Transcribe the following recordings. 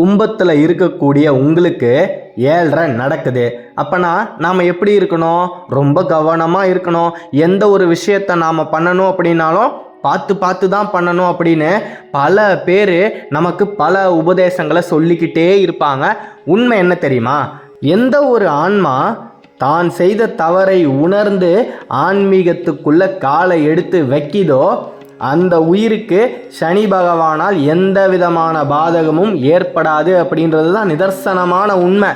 கும்பத்தில் இருக்கக்கூடிய உங்களுக்கு ஏழ்ரை நடக்குது. அப்போனா நாம் எப்படி இருக்கணும்? ரொம்ப கவனமாக இருக்கணும். எந்த ஒரு விஷயத்தை நாம் பண்ணணும் அப்படின்னாலும் பார்த்து பார்த்து தான் பண்ணணும் அப்படின்னு பல பேர் நமக்கு பல உபதேசங்களை சொல்லிக்கிட்டே இருப்பாங்க. உண்மை என்ன தெரியுமா? எந்த ஒரு ஆன்மா தான் செய்த தவறை உணர்ந்து ஆன்மீகத்துக்குள்ள காலை எடுத்து வைக்கிதோ அந்த உயிருக்கு சனி பகவானால் எந்த விதமான பாதகமும் ஏற்படாது அப்படின்றது தான் நிதர்சனமான உண்மை.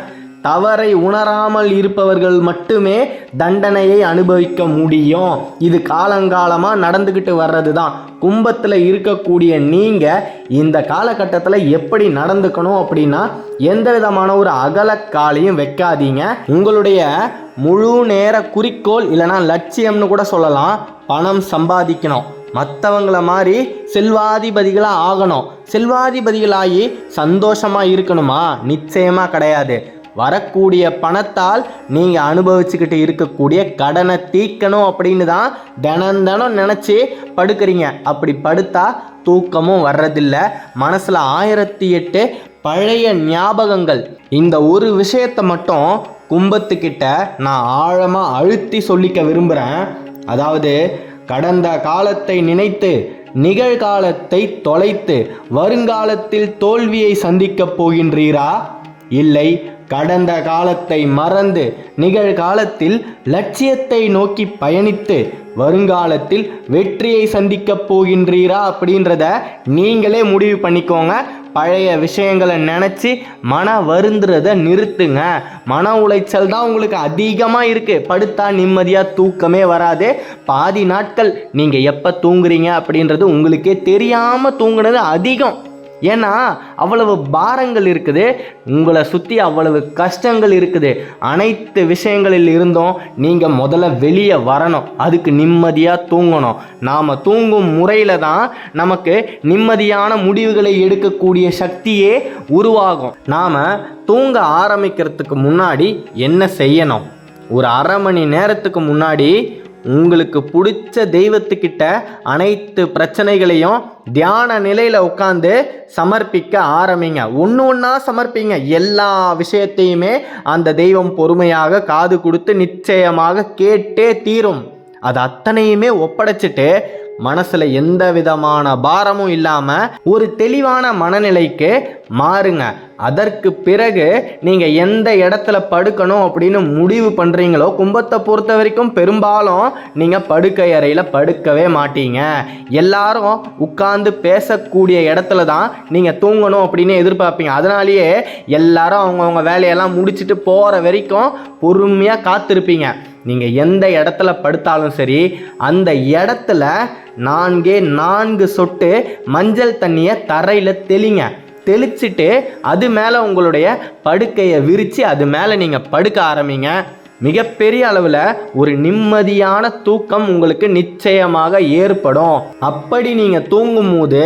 தவறை உணராமல் இருப்பவர்கள் மட்டுமே தண்டனையை அனுபவிக்க முடியும். இது காலங்காலமாக நடந்துக்கிட்டு வர்றது தான் கும்பத்தில் இருக்கக்கூடிய நீங்கள் இந்த காலகட்டத்தில் எப்படி நடந்துக்கணும் அப்படின்னா எந்த விதமான ஒரு அகலக்காலையும் வைக்காதீங்க. உங்களுடைய முழு நேர குறிக்கோள் இல்லைனா லட்சியம்னு கூட சொல்லலாம் பணம் சம்பாதிக்கணும். மற்றவங்கள மாதிரி செல்வாதிபதிகளாக ஆகணும். செல்வாதிபதிகளாகி சந்தோஷமாக இருக்கணுமா? நிச்சயமாக கிடையாது. வரக்கூடிய பணத்தால் நீங்கள் அனுபவிச்சுக்கிட்டு இருக்கக்கூடிய கடனை தீர்க்கணும் அப்படின்னு தான் தினம் தினம் நினச்சி படுக்கிறீங்க. அப்படி படுத்தா தூக்கமும் வர்றதில்ல. மனசில் ஆயிரத்தி எட்டு பழைய ஞாபகங்கள். இந்த ஒரு விஷயத்தை மட்டும் கும்பத்துக்கிட்ட நான் ஆழமாக அழுத்தி சொல்லிக்க விரும்புகிறேன் அதாவது கடந்த காலத்தை நினைத்து நிகழ்காலத்தை தொலைத்து வருங்காலத்தில் தோல்வியை சந்திக்கப் போகின்றீரா? இல்லை கடந்த காலத்தை மறந்து நிகழ்காலத்தில் லட்சியத்தை நோக்கி பயணித்து வருங்காலத்தில் வெற்றியை சந்திக்கப் போகின்றீரா அப்படின்றத நீங்களே முடிவு பண்ணிக்கோங்க. பழைய விஷயங்களை நினச்சி மன வருந்துறத நிறுத்துங்க. மன உளைச்சல் தான் உங்களுக்கு அதிகமாக இருக்குது படுத்தா நிம்மதியாக தூக்கமே வராது. பாதி நாட்கள் நீங்கள் எப்போ தூங்குறீங்க அப்படின்றது உங்களுக்கே தெரியாமல் தூங்குனது அதிகம். ஏன்னா அவ்வளவு பாரங்கள் இருக்குது உங்களை சுற்றி அவ்வளவு கஷ்டங்கள் இருக்குது. அனைத்து விஷயங்களில் இருந்தும் நீங்கள் முதல்ல வெளியே வரணும். அதுக்கு நிம்மதியாக தூங்கணும். நாம் தூங்கும் முறையில் தான் நமக்கு நிம்மதியான முடிவுகளை எடுக்கக்கூடிய சக்தியே உருவாகும். நாம் தூங்க ஆரம்பிக்கிறதுக்கு முன்னாடி என்ன செய்யணும்? ஒரு அரை மணி நேரத்துக்கு முன்னாடி உங்களுக்கு பிடிச்ச தெய்வத்துக்கிட்ட அனைத்து பிரச்சனைகளையும் தியான நிலையில் உட்காந்து சமர்ப்பிக்க ஆரம்பிங்க. ஒன்று ஒன்றா சமர்ப்பிங்க. எல்லா விஷயத்தையுமே அந்த தெய்வம் பொறுமையாக காது கொடுத்து நிச்சயமாக கேட்டே தீரும். அது அத்தனையுமே ஒப்படைச்சிட்டு மனசில் எந்த விதமான பாரமும் இல்லாமல் ஒரு தெளிவான மனநிலைக்கு மாறுங்க. அதற்கு பிறகு நீங்கள் எந்த இடத்துல படுக்கணும் அப்படின்னு முடிவு பண்ணுறீங்களோ கும்பத்தை பொறுத்த வரைக்கும் பெரும்பாலும் நீங்கள் படுக்கை அறையில் படுக்கவே மாட்டீங்க. எல்லாரும் உட்கார்ந்து பேசக்கூடிய இடத்துல தான் நீங்கள் தூங்கணும் அப்படின்னு எதிர்பார்ப்பீங்க. அதனாலேயே எல்லாரும் அவங்கவுங்க வேலையெல்லாம் முடிச்சுட்டு போகிற வரைக்கும் பொறுமையாக காத்திருப்பீங்க. நீங்கள் எந்த இடத்துல படுத்தாலும் சரி அந்த இடத்துல நான்கே நான்கு சொட்டு மஞ்சள் தண்ணியை தரையில் தெளிங்க. தெளிச்சிட்டு அது மேலே உங்களுடைய படுக்கையை விரித்து அது மேலே நீங்கள் படுக்க ஆரம்பிங்க. மிகப்பெரிய அளவில் ஒரு நிம்மதியான தூக்கம் உங்களுக்கு நிச்சயமாக ஏற்படும். அப்படி நீங்கள் தூங்கும்போது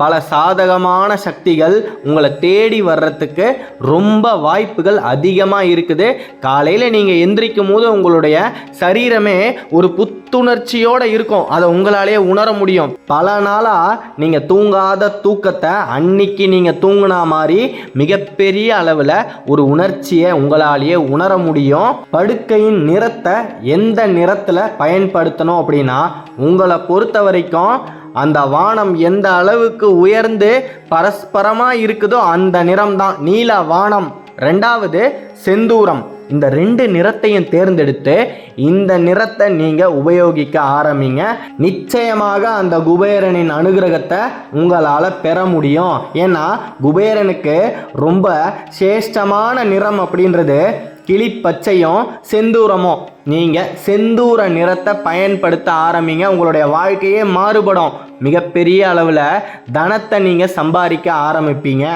பல சாதகமான சக்திகள் உங்களை தேடி வர்றதுக்கு ரொம்ப வாய்ப்புகள் அதிகமாக இருக்குது. காலையில் நீங்கள் எந்திரிக்கும் போது உங்களுடைய சரீரமே ஒரு புத்துணர்ச்சியோடு இருக்கும். அதை உங்களாலேயே உணர முடியும். பல நாளாக நீங்கள் தூங்காத தூக்கத்தை அன்னைக்கு நீங்கள் தூங்கினா மாதிரி மிகப்பெரிய அளவில் ஒரு உணர்ச்சியை உங்களாலேயே உணர முடியும். படுக்கையின் நிறத்தை எந்த நிறத்தில் பயன்படுத்தணும் அப்படின்னா உங்களை பொறுத்த வரைக்கும் அந்த வானம் எந்த அளவுக்கு உயர்ந்து பரஸ்பரமாக இருக்குதோ அந்த நிறம் தான் நீல வானம். ரெண்டாவது செந்தூரம். இந்த ரெண்டு நிறத்தையும் தேர்ந்தெடுத்து இந்த நிறத்தை நீங்கள் உபயோகிக்க ஆரம்பிங்க. நிச்சயமாக அந்த குபேரனின் அனுகிரகத்தை உங்களால் பெற முடியும். ஏன்னா குபேரனுக்கு ரொம்ப சேஷ்டமான நிறம் அப்படின்றது கிளி பச்சையும் செந்தூரமும். நீங்கள் செந்தூர நிறத்தை பயன்படுத்த ஆரம்பிங்க. உங்களுடைய வாழ்க்கையே மாறுபடும். மிகப்பெரிய அளவில் தனத்தை நீங்கள் சம்பாதிக்க ஆரம்பிப்பீங்க.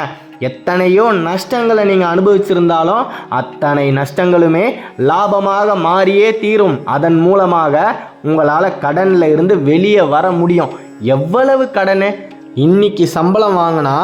எத்தனையோ நஷ்டங்களை நீங்கள் அனுபவிச்சிருந்தாலும் அத்தனை நஷ்டங்களுமே லாபமாக மாறியே தீரும். அதன் மூலமாக உங்களால் கடனில் இருந்து வெளியே வர முடியும். எவ்வளவு கடனு? இன்னைக்கு சம்பளம் வாங்கினா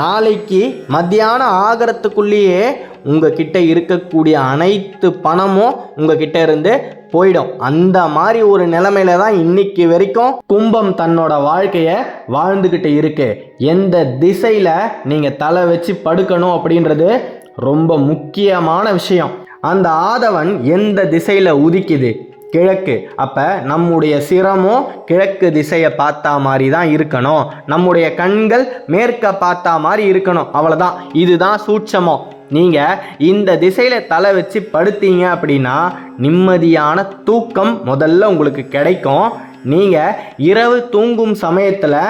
நாளைக்கு மத்தியானம் ஆகிறதுக்குள்ளேயே உங்ககிட்ட இருக்கக்கூடிய அனைத்து பணமும் உங்ககிட்ட இருந்து போயிடும். அந்த மாதிரி ஒரு நிலைமையில தான் இன்னைக்கு வரைக்கும் கும்பம் தன்னோட வாழ்க்கையை வாழ்ந்துக்கிட்டு இருக்கு. எந்த திசையில் நீங்கள் தலை வச்சு படுக்கணும் அப்படின்றது ரொம்ப முக்கியமான விஷயம். அந்த ஆதவன் எந்த திசையில் உதிக்குது? கிழக்கு. அப்போ நம்முடைய சிரமும் கிழக்கு திசையை பார்த்தா மாதிரி தான் இருக்கணும். நம்முடைய கண்கள் மேற்க பார்த்தா மாதிரி இருக்கணும். அவ்வளோதான் இதுதான் சூட்சமம். நீங்கள் இந்த திசையில் தலை வச்சு படுத்தீங்க அப்படின்னா நிம்மதியான தூக்கம் முதல்ல உங்களுக்கு கிடைக்கும். நீங்கள் இரவு தூங்கும் சமயத்தில்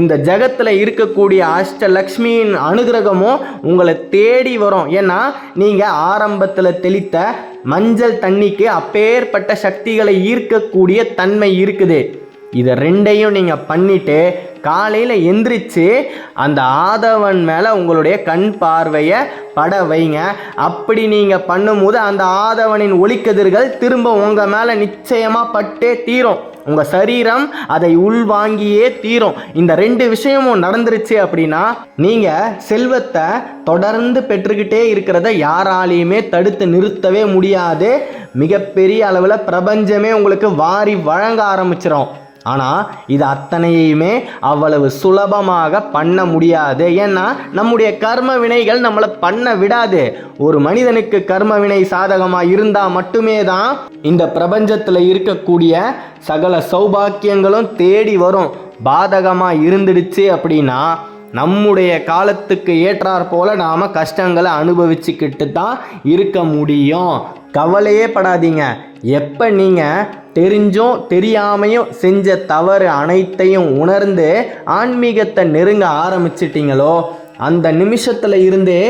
இந்த ஜகத்தில் இருக்கக்கூடிய அஷ்டலக்ஷ்மியின் அனுகிரகமும் உங்களை தேடி வரும். ஏன்னா நீங்கள் ஆரம்பத்தில் தெளித்த மஞ்சள் தண்ணிக்கு அப்பேற்பட்ட சக்திகளை ஈர்க்கக்கூடிய தன்மை இருக்குது. இதை ரெண்டையும் நீங்கள் பண்ணிவிட்டு காலையில் எந்திரிச்சு அந்த ஆதவன் மேலே உங்களுடைய கண் பார்வையை பட வைங்க. அப்படி நீங்கள் பண்ணும்போது அந்த ஆதவனின் ஒளிக்கதிர்கள் திரும்ப உங்கள் மேலே நிச்சயமாக பட்டே தீரும். உங்கள் சரீரம் அதை உள்வாங்கியே தீரும். இந்த ரெண்டு விஷயமும் நடந்துருச்சு அப்படின்னா நீங்கள் செல்வத்தை தொடர்ந்து பெற்றுக்கிட்டே இருக்கிறத யாராலையுமே தடுத்து நிறுத்தவே முடியாது. மிகப்பெரிய அளவில் பிரபஞ்சமே உங்களுக்கு வாரி வழங்க ஆரம்பிச்சிடும் ஆனால் இது அத்தனையுமே அவ்வளவு சுலபமாக பண்ண முடியாது. ஏன்னா நம்முடைய கர்ம வினைகள் நம்மளை பண்ண விடாது. ஒரு மனிதனுக்கு கர்ம வினை சாதகமாக இருந்தால் மட்டுமே தான் இந்த பிரபஞ்சத்தில் இருக்கக்கூடிய சகல சௌபாக்கியங்களும் தேடி வரும். பாதகமாக இருந்துடுச்சு அப்படின்னா நம்முடைய காலத்துக்கு ஏற்றாற் போல நாம் கஷ்டங்களை அனுபவிச்சுக்கிட்டு தான் இருக்க முடியும். கவலையே படாதீங்க. எப்போ நீங்கள் தெரிஞ்சும் தெரியாமையும் செஞ்ச தவறு அனைத்தையும் உணர்ந்து ஆன்மீகத்தை நெருங்க ஆரம்பிச்சிட்டிங்களோ அந்த நிமிஷத்தில் இருந்தே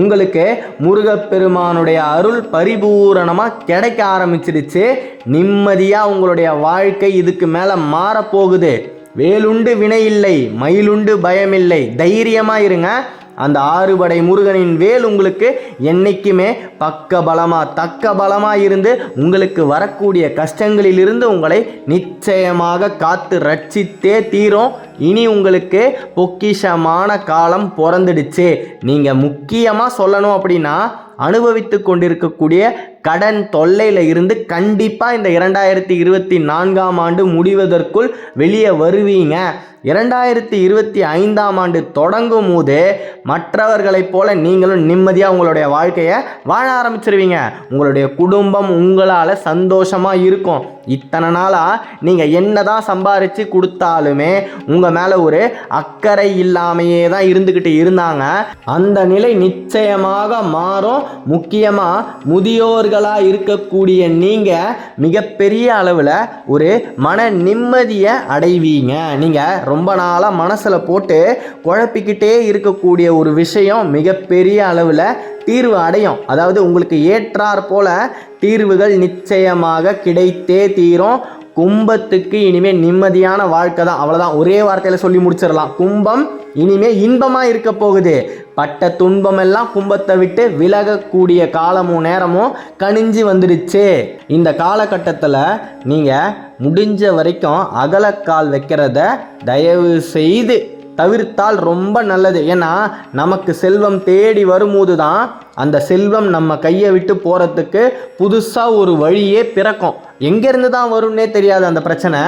உங்களுக்கு முருகப்பெருமானுடைய அருள் பரிபூரணமாக கிடைக்க ஆரம்பிச்சிடுச்சு. நிம்மதியாக உங்களுடைய வாழ்க்கை இதுக்கு மேலே மாறப்போகுது. வேலுண்டு வினை இல்லை மயிலுண்டு பயமில்லை. தைரியமாக இருங்க அந்த ஆறுபடை முருகனின் வேல் உங்களுக்கு என்றைக்குமே பக்க பலமாக தக்க பலமாக இருந்து உங்களுக்கு வரக்கூடிய கஷ்டங்களிலிருந்து உங்களை நிச்சயமாக காத்து ரட்சித்தே தீரும். இனி உங்களுக்கு பொக்கிஷமான காலம் பிறந்துடுச்சு. நீங்கள் முக்கியமாக சொல்லணும் அப்படின்னா அனுபவித்து கொண்டிருக்கக்கூடிய கடன் தொல்லையில் இருந்து கண்டிப்பாக இந்த இரண்டாயிரத்தி இருபத்தி நான்காம் ஆண்டு முடிவதற்குள் வெளியே வருவீங்க. இரண்டாயிரத்தி இருபத்தி ஐந்தாம் ஆண்டு தொடங்கும் போது மற்றவர்களைப் போல நீங்களும் நிம்மதியாக உங்களுடைய வாழ்க்கையை வாழ ஆரம்பிச்சிருவீங்க. உங்களுடைய குடும்பம் உங்களால் சந்தோஷமாக இருக்கும். இத்தனை நாளாக நீங்கள் என்ன தான் சம்பாரித்து கொடுத்தாலுமே உங்கள் மேலே ஒரு அக்கறை இல்லாமையே தான் இருந்துக்கிட்டு இருந்தாங்க. அந்த நிலை நிச்சயமாக மாறும். முக்கியமாக முதியோர் நண்பர்களாக இருக்கக்கூடிய நீங்கள் மிகப்பெரிய அளவில் ஒரு மன நிம்மதியை அடைவீங்க. நீங்கள் ரொம்ப நாளாக மனசில் போட்டு குழப்பிக்கிட்டே இருக்கக்கூடிய ஒரு விஷயம் மிகப்பெரிய அளவில் தீர்வு அடையும். அதாவது உங்களுக்கு ஏற்றாற் போல தீர்வுகள் நிச்சயமாக கிடைத்தே தீரும். கும்பத்துக்கு இனிமே நிம்மதியான வாழ்க்கை தான். அவ்வளோதான் ஒரே வார்த்தையில் சொல்லி முடிச்சிடலாம். கும்பம் இனிமே இன்பமாக இருக்க போகுது. பட்ட துன்பமெல்லாம் கும்பத்தை விட்டு விலகக்கூடிய காலமும் நேரமும் கணிஞ்சு வந்துடுச்சு இந்த காலகட்டத்தில் நீங்கள் முடிஞ்ச வரைக்கும் அகலக்கால் வைக்கிறத தயவு செய்து தவிர்த்தால் ரொம்ப நல்லது. ஏன்னா நமக்கு செல்வம் தேடி வரும்போது தான் அந்த செல்வம் நம்ம கையை விட்டு போகிறதுக்கு புதுசாக ஒரு வழியே பிறக்கும். எங்கேருந்து தான் வரும்னே தெரியாது அந்த பிரச்சனை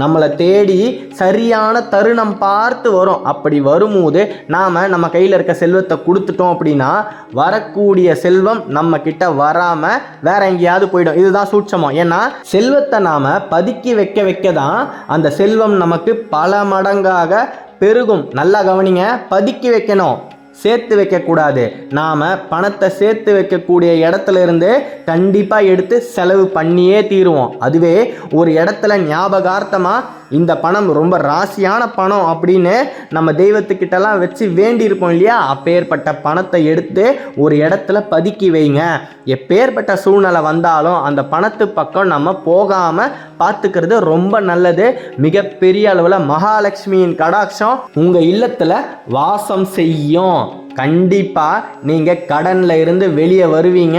நம்மளை தேடி சரியான தருணம் பார்த்து வரும். அப்படி வரும்போது நாம் நம்ம கையில் இருக்க செல்வத்தை கொடுத்துட்டோம் அப்படின்னா வரக்கூடிய செல்வம் நம்ம கிட்ட வராமல் வேற எங்கேயாவது போயிடும். இதுதான் சூட்சமம். ஏன்னா செல்வத்தை நாம் பதுக்கி வைக்க வைக்க தான் அந்த செல்வம் நமக்கு பல மடங்காக பெருகும். நல்லா கவனிங்க. பதுக்கி வைக்கணும். சேர்த்து வைக்கக்கூடாது. நாம் பணத்தை சேர்த்து வைக்கக்கூடிய இடத்துல இருந்து கண்டிப்பாக எடுத்து செலவு பண்ணியே தீருவோம். அதுவே ஒரு இடத்துல ஞாபகார்த்தமாக இந்த பணம் ரொம்ப ராசியான பணம் அப்படின்னு நம்ம தெய்வத்துக்கிட்டலாம் வச்சு வேண்டியிருப்போம் இல்லையா? அப்பேற்பட்ட பணத்தை எடுத்து ஒரு இடத்துல பதுக்கி வைங்க. எப்பேற்பட்ட சூழ்நிலை வந்தாலும் அந்த பணத்து பக்கம் நம்ம போகாமல் பார்த்துக்கிறது ரொம்ப நல்லது. மிகப்பெரிய அளவில் மகாலட்சுமியின் கடாட்சம் உங்கள் இல்லத்தில் வாசம் செய்யும். கண்டிப்பாக நீங்கள் கடனில் இருந்து வெளியே வருவீங்க.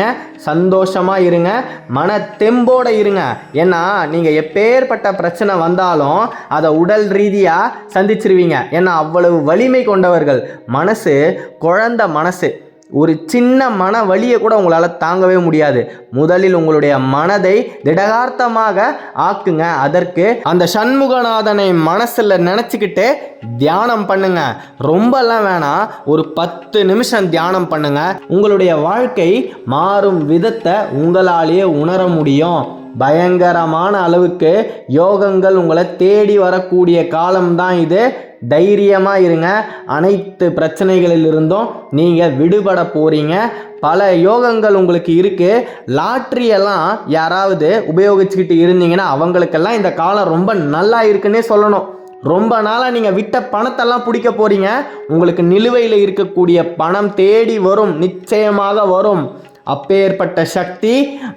சந்தோஷமாக இருங்க. மன தெம்போடு இருங்க. ஏன்னா நீங்கள் எப்பேற்பட்ட பிரச்சனை வந்தாலும் அதை உடல் ரீதியாக சந்திச்சிருவீங்க. ஏன்னா அவ்வளவு வலிமை கொண்டவர்கள். மனசு குழந்த மனசு. ஒரு சின்ன மன வழியை கூட உங்களால் தாங்கவே முடியாது. முதலில் உங்களுடைய மனதை திடகார்த்தமாக ஆக்குங்க. அதற்கு அந்த சண்முகநாதனை மனசில் நினச்சிக்கிட்டு தியானம் பண்ணுங்க. ரொம்பலாம் வேணாம். ஒரு பத்து நிமிஷம் தியானம் பண்ணுங்க. உங்களுடைய வாழ்க்கை மாறும் விதத்தை உங்களாலேயே உணர முடியும். பயங்கரமான அளவுக்கு யோகங்கள் உங்களை தேடி வரக்கூடிய காலம்தான் இது. தைரியமாக இருங்க. அனைத்து பிரச்சனைகளிலிருந்தும் நீங்கள் விடுபட போகிறீங்க பல யோகங்கள் உங்களுக்கு இருக்குது லாட்ரியெல்லாம் யாராவது உபயோகிச்சுக்கிட்டு இருந்தீங்கன்னா அவங்களுக்கெல்லாம் இந்த காலம் ரொம்ப நல்லா இருக்குன்னே சொல்லணும். ரொம்ப நாளாக நீங்கள் விட்ட பணத்தெல்லாம் பிடிக்க போகிறீங்க உங்களுக்கு நிலுவையில் இருக்கக்கூடிய பணம் தேடி வரும். நிச்சயமாக வரும். அப்பேற்பட்ட சக்தி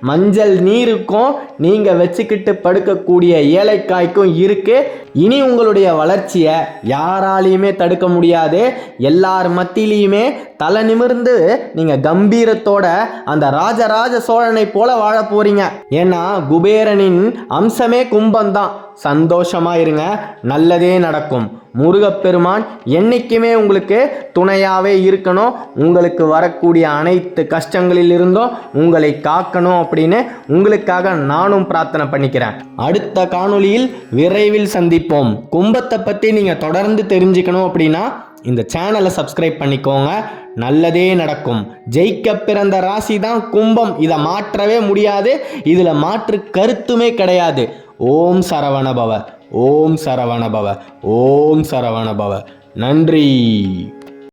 மஞ்சள் நீருக்கும் நீங்கள் வச்சுக்கிட்டு படுக்கக்கூடிய ஏலைக்காய்க்கும் இருக்குது இனி உங்களுடைய வளர்ச்சியை யாராலையுமே தடுக்க முடியாது. எல்லார் மத்தியிலையுமே தலை நிமிர்ந்து நீங்கள் கம்பீரத்தோட அந்த ராஜராஜ சோழனை போல வாழ போகிறீங்க ஏன்னா குபேரனின் அம்சமே கும்பம்தான். சந்தோஷமாக இருங்க. நல்லதே நடக்கும். முருகப்பெருமான் என்றைக்குமே உங்களுக்கு துணையாகவே இருக்கணும். உங்களுக்கு வரக்கூடிய அனைத்து கஷ்டங்களிலிருந்தும் உங்களை காக்கணும் அப்படின்னு உங்களுக்காக நானும் பிரார்த்தனை பண்ணிக்கிறேன். அடுத்த காணொளியில் விரைவில் சந்திப்போம். கும்பத்தை பற்றி நீங்கள் தொடர்ந்து தெரிஞ்சுக்கணும் அப்படின்னா இந்த சேனலை சப்ஸ்கிரைப் பண்ணிக்கோங்க. நல்லதே நடக்கும். ஜெயிக்க பிறந்த ராசி தான் கும்பம். இதை மாற்றவே முடியாது. இதில் மாற்று கருத்துமே கிடையாது. ஓம் சரவணபவ. ஓம் சரவணபவ. ஓம் சரவணபவ. நன்றி.